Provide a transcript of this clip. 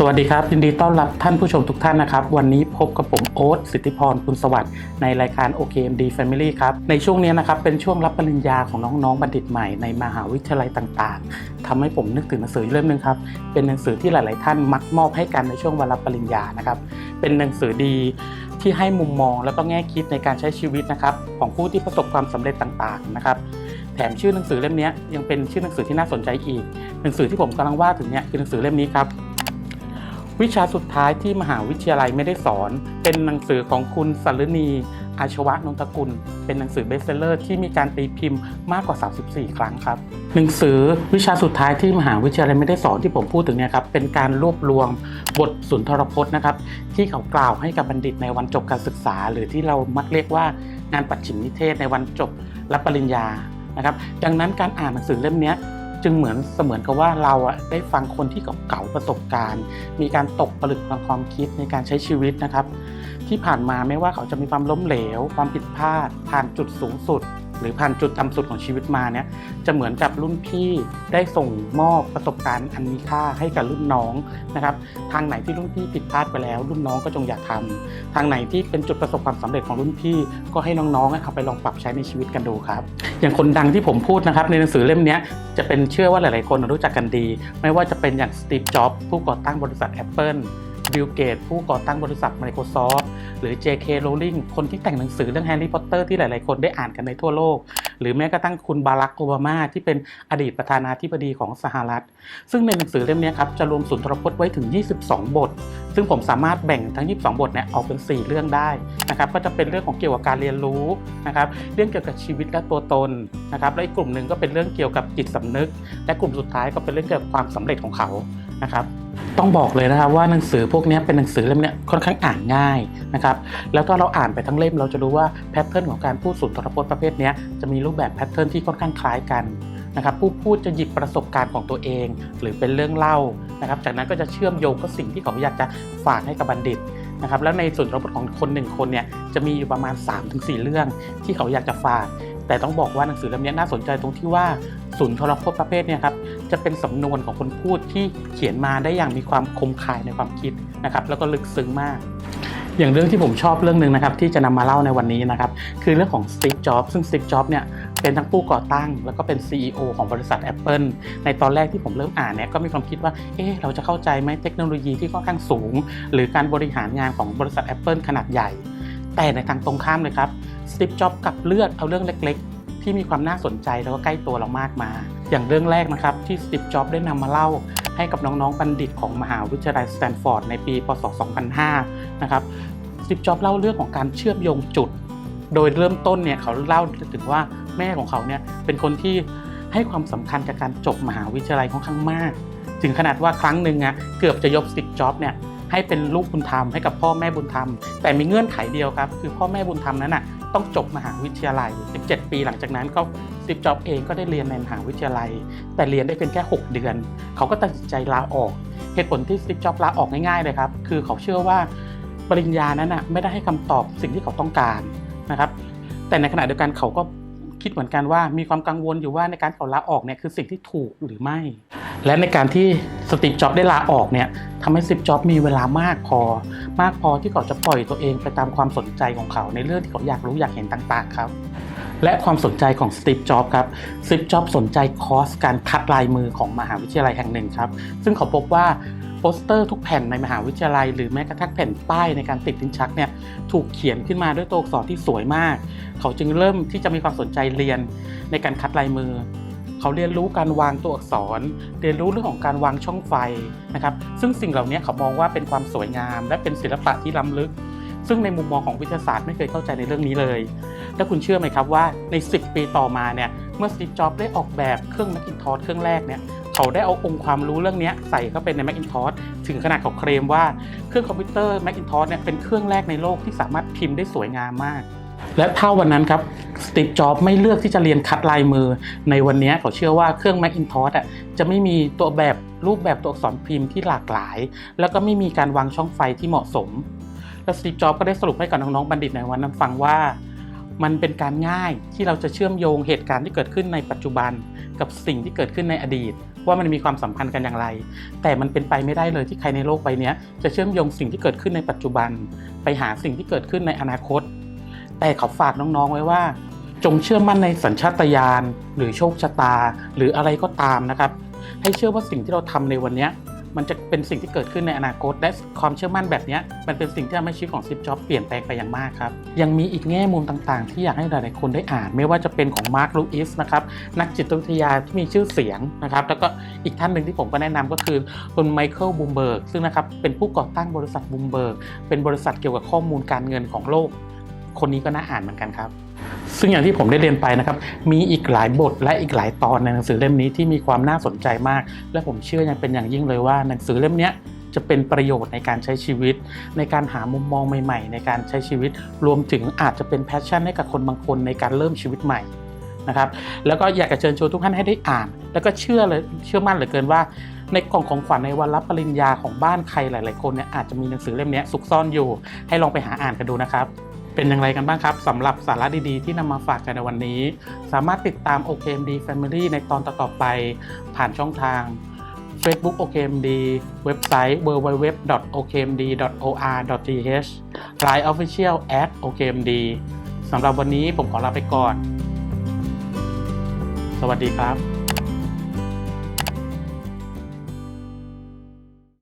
สวัสดีครับ ยินดีต้อนรับท่านผู้ชมทุกท่านนะครับ วันนี้พบกับผมโอ๊ตสิทธิพรคุณสวัสดิ์ในรายการ OKMD Family ครับ ในช่วงนี้นะครับเป็นช่วงรับปริญญาของน้องๆบัณฑิตใหม่ในมหาวิทยาลัยต่างๆทำให้ผมนึกถึงหนังสือเล่มหนึงครับ เป็นหนังสือที่หลาย ๆ ท่านมักมอบให้กันในช่วงวันรับปริญญานะครับ เป็นหนังสือดีที่ให้มุมมองแล้วก็แง่คิดในการใช้ชีวิตนะครับของผู้ที่ประสบความสำเร็จต่างๆนะครับแถมชื่อหนังสือเล่มนี้ยังเป็นชื่อหนังสือที่น่าสนใจอีก หนังสือที่ผมกำลังว่าถึงเนี่ยคือหนังสือเล่มนี้ครับ วิชาสุดท้ายที่มหาวิทยาลัยไม่ได้สอน เป็นหนังสือของคุณสรณี อาชวะนนทกุล เป็นหนังสือเบสเซลเลอร์ที่มีการตีพิมพ์มากกว่า 34 ครั้งครับ หนังสือวิชาสุดท้ายที่มหาวิทยาลัยไม่ได้สอนที่ผมพูดถึงเนี่ยครับเป็นการรวบรวมบทสุนทรพจน์นะครับที่เขากล่าวให้กับบัณฑิตในวันจบการศึกษา หรือที่เรามักเรียกว่างานปัจฉิมนิเทศในวันจบรับปริญญานะครับ ดังนั้นการอ่านหนังสือเล่มนี้ จึงเหมือนเสมือนกับว่าเราอะได้ฟังคนที่เก่าๆประสบการณ์ มีการตกผลึกทางความคิดในการใช้ชีวิตนะครับ ที่ผ่านมาไม่ว่าเขาจะมีความล้มเหลว ความผิดพลาด ผ่านจุดสูงสุด หรือผ่านจุดต่ำสุดของชีวิตมาเนี่ยจะเหมือนกับรุ่นพี่ได้ส่งมอบประสบการณ์อันมีค่าให้กับรุ่นน้องนะครับทางไหนที่รุ่นพี่ผิดพลาดไปแล้ว รุ่นน้องก็จงอย่าทำทางไหนที่เป็นจุดประสบความสำเร็จของรุ่นพี่ ก็ให้น้องๆเอาไปลองปรับใช้ในชีวิตกันดูครับ อย่างคนดังที่ผมพูดนะครับในหนังสือเล่มนี้จะเป็นเชื่อว่าหลายๆคนรู้จักกันดี ไม่ว่าจะเป็นอย่างสตีฟจ็อบส์ผู้ก่อตั้งบริษัท Apple บิลเกตผู้ก่อตั้งบริษัท Microsoft หรือ J.K. Rowling คนที่แต่งหนังสือเรื่องแฮร์รี่พอตเตอร์ที่หลาย ๆ คนได้อ่านกันในทั่วโลก หรือแม้กระทั่งคุณบารักโอบามาที่เป็นอดีตประธานาธิบดีของสหรัฐ ซึ่งในหนังสือเล่มนี้ครับจะรวมสุนทรพจน์ไว้ถึง 22 บท ซึ่งผมสามารถแบ่งทั้ง 22 บทเนี่ยออกเป็น 4 เรื่องได้นะครับก็จะเป็นเรื่องของเกี่ยวกับการเรียนรู้นะครับเรื่องเกี่ยวกับชีวิตและตัวตนนะครับและอีกกลุ่มหนึ่งก็เป็นเรื่องเกี่ยวกับจิตสำนึก และกลุ่มสุดท้ายก็เป็นเรื่องเกี่ยวกับความสำเร็จของเขา นะครับต้องบอกเลยนะครับว่าหนังสือพวกนี้เป็นหนังสือเล่มนี้ค่อนข้างอ่านง่ายนะครับแล้วก็เราอ่านไปทั้งเล่มเราจะรู้ว่าแพทเทิร์นของการพูดสุนทรพจน์ประเภทนี้จะมีรูปแบบแพทเทิร์นที่ค่อนข้างคล้ายกันนะครับผู้พูดจะหยิบประสบการณ์ของตัวเอง หรือเป็นเรื่องเล่านะครับจากนั้นก็จะเชื่อมโยงกับสิ่งที่เขาอยากจะฝากให้กับบัณฑิตนะครับแล้วในสุนทรพจน์ของคนหนึ่งคนเนี่ยจะมีอยู่ประมาณ 3-4 เรื่องที่เขาอยากจะฝาก แต่ต้องบอกว่าหนังสือเล่มนี้น่าสนใจตรงที่ว่าสุนทรพจน์ประเภทเนี่ยครับจะเป็นสำนวนของคนพูดที่เขียนมาได้อย่างมีความคมคายในความคิดนะครับแล้วก็ลึกซึ้งมาก อย่างเรื่องที่ผมชอบเรื่องหนึ่งนะครับที่จะนำมาเล่าในวันนี้นะครับคือเรื่องของสตีฟจ็อบซึ่งสตีฟจ็อบเนี่ยเป็นทั้งผู้ก่อตั้ง แล้วก็เป็น CEO ของบริษัท Apple ในตอนแรกที่ผมเริ่มอ่านเนี่ยก็มีความคิดว่าเอ๊ะเราจะเข้าใจไหมเทคโนโลยีที่ค่อนข้างสูง หรือการบริหารงานของบริษัท Apple ขนาดใหญ่ แต่ในทางตรงข้ามเลยครับ สตีฟจ็อบกลับเลือกเอาเรื่องเล็กๆ ที่มีความน่าสนใจแล้วก็ใกล้ตัวเรามากมา อย่างเรื่องแรกนะครับที่สตีฟจ็อบได้นำมาเล่าให้กับน้องๆบัณฑิตของมหาวิทยาลัยสแตนฟอร์ดในปี พศ 2005 นะครับสตีฟจ็อบเล่าเรื่องของการเชื่อมโยงจุด โดยเริ่มต้นเนี่ยเขาเล่าถึงว่าแม่ของเขาเนี่ยเป็นคนที่ให้ความสำคัญกับการจบมหาวิทยาลัยค่อนข้างมาก ถึงขนาดว่าครั้งหนึ่งอะเกือบจะยกสตีฟจ็อบเนี่ยให้เป็นลูกบุญธรรมให้กับพ่อแม่บุญธรรม แต่มีเงื่อนไขเดียวครับ คือพ่อแม่บุญธรรมนั้นน่ะ ต้องจบมหาวิทยาลัย 17 ปีหลังจากนั้นก็สติปจ็อบเองก็ได้เรียนในมหาวิทยาลัย แต่เรียนได้เพียงแค่ 6 เดือน เขาก็ตัดสินใจลาออก เหตุผลที่สติปจ็อบลาออกง่ายๆเลยครับ คือเขาเชื่อว่าปริญญานั้นน่ะไม่ได้ให้คำตอบสิ่งที่เขาต้องการนะครับ แต่ในขณะเดียวกันเขาก็ คิดเหมือนกันว่ามีความกังวลอยู่ว่าในการเขาลาออกเนี่ยคือสิ่งที่ถูกหรือไม่ และในการที่สตีฟจ็อบได้ลาออกเนี่ยทำให้สตีฟจ็อบมีเวลามากพอ มากพอที่เขาจะปล่อยตัวเองไปตามความสนใจของเขา ในเรื่องที่เขาอยากรู้อยากเห็นต่างๆครับและความสนใจของสตีฟ จ็อบครับ สตีฟ จ็อบสนใจคอร์สการคัดลายมือของมหาวิทยาลัยแห่งหนึ่งครับ ซึ่งเขาพบว่า โปสเตอร์ทุกแผ่นในมหาวิทยาลัย หรือแม้กระทั่งแผ่นป้ายในการติดลิ้นชักเนี่ยถูกเขียนขึ้นมาด้วยตัวอักษรที่สวยมาก เขาจึงเริ่มที่จะมีความสนใจเรียนในการคัดลายมือ เขาเรียนรู้การวางตัวอักษร เรียนรู้เรื่องของการวางช่องไฟนะครับซึ่งสิ่งเหล่านี้เขามองว่าเป็นความสวยงาม และเป็นศิลปะที่ล้ำลึก ซึ่งในมุมมองของวิทยาศาสตร์ไม่เคยเข้าใจในเรื่องนี้เลยแล้วคุณเชื่อไหมครับว่าใน 10 ปีต่อมาเนี่ยเมื่อสตีฟจ็อบได้ออกแบบเครื่อง Macintosh เครื่องแรกเนี่ย เขาได้เอาองค์ความรู้เรื่องนี้ใส่เข้าไปใน Macintosh ถึงขนาดเขาเคลมว่าเครื่องคอมพิวเตอร์ Macintosh เนี่ยเป็นเครื่องแรกในโลกที่สามารถพิมพ์ได้สวยงามมากและถ้าวันนั้นครับสตีฟจ็อบไม่เลือกที่จะเรียนคัดลายมือ ในวันนี้เขาเชื่อว่าเครื่อง Macintosh อะจะไม่มีตัวแบบรูปแบบตัวอักษรพิมพ์ที่หลากหลาย แล้วก็ไม่มีการวางช่องไฟที่เหมาะสม และสตีฟจ็อบก็ได้สรุปให้กับน้องๆบัณฑิตในวันนั้นฟังว่า มันเป็นการง่ายที่เราจะเชื่อมโยงเหตุการณ์ที่เกิดขึ้นในปัจจุบัน กับสิ่งที่เกิดขึ้นในอดีต ว่ามันมีความสัมพันธ์กันอย่างไร แต่มันเป็นไปไม่ได้เลยที่ใครในโลกใบนี้จะเชื่อมโยงสิ่งที่เกิดขึ้นในปัจจุบัน ไปหาสิ่งที่เกิดขึ้นในอนาคต แต่เขาฝากน้องๆไว้ว่า จงเชื่อมั่นในสัญชาตญาณหรือโชคชะตา หรืออะไรก็ตามนะครับ ให้เชื่อว่าสิ่งที่เราทำในวันนี้ มันจะเป็นสิ่งที่เกิดขึ้นในอนาคต และความเชื่อมั่นแบบนี้มันเป็นสิ่งที่ทำให้ชีวิตของซิปจ็อบเปลี่ยนแปลงไปอย่างมากครับ ยังมีอีกแง่มุมต่างๆ ที่อยากให้หลายๆคนได้อ่าน ไม่ว่าจะเป็นของมาร์คลูอิสนะครับนักจิตวิทยาที่มีชื่อเสียงนะครับแล้วก็อีกท่านหนึ่งที่ผมก็แนะนำก็คือคุณไมเคิลบูมเบิร์กซึ่งนะครับเป็นผู้ก่อตั้งบริษัทบูมเบิร์กเป็นบริษัทเกี่ยวกับข้อมูลการเงินของโลก คนนี้ก็น่าอ่านเหมือนกันครับ ซึ่งอย่างที่ผมได้เรียนไปนะครับ มีอีกหลายบทและอีกหลายตอนในหนังสือเล่มนี้ที่มีความน่าสนใจมาก และผมเชื่ออย่างเป็นอย่างยิ่งเลยว่าหนังสือเล่มนี้จะเป็นประโยชน์ในการใช้ชีวิต ในการหามุมมองใหม่ๆ ในการใช้ชีวิต รวมถึงอาจจะเป็นแพชชั่นให้กับคนบางคนในการเริ่มชีวิตใหม่นะครับแล้วก็อยากจะเชิญชวนทุกท่านให้ได้อ่าน แล้วก็เชื่อเลยเชื่อมั่นเหลือเกินว่า ในกล่องของขวัญในวันรับปริญญาของบ้านใครหลาย ๆ คนเนี่ยอาจจะมีหนังสือเล่มนี้ซุกซ่อนอยู่ ให้ลองไปหาอ่านกันดูนะครับ เป็นอย่างไรกันบ้างครับสำหรับสาระดีๆ ที่นำมาฝากกันในวันนี้ สามารถติดตาม OKMD Family ในตอนต่อๆไป ผ่านช่องทาง Facebook OKMD เว็บไซต์ www.okmd.or.th Line Official at OKMD สำหรับวันนี้ผมขอลาไปก่อน สวัสดีครับ